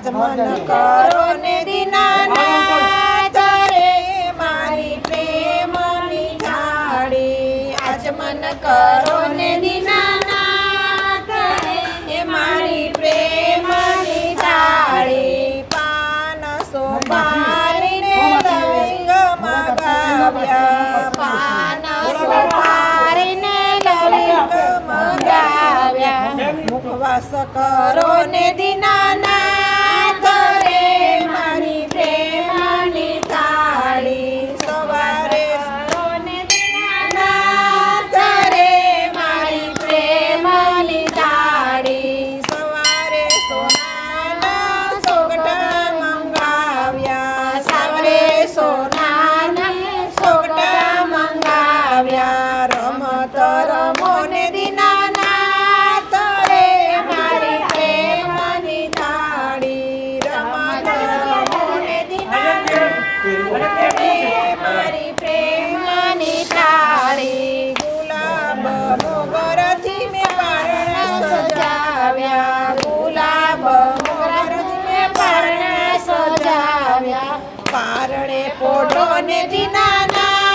આચમન કરો ને દીનાનાથ રે મારી પ્રેમની આજ મન કરો ને દીનાનાથ રે મારી પ્રેમની થાળી પાન સોપારીને લવિંગ મગાવ્યા પાન સોપારીને લવિંગ ગાવ્યા મુખવાસ કરો ને દીનાનાથ સજાવ્યા પારણે પોડો ને દીનાના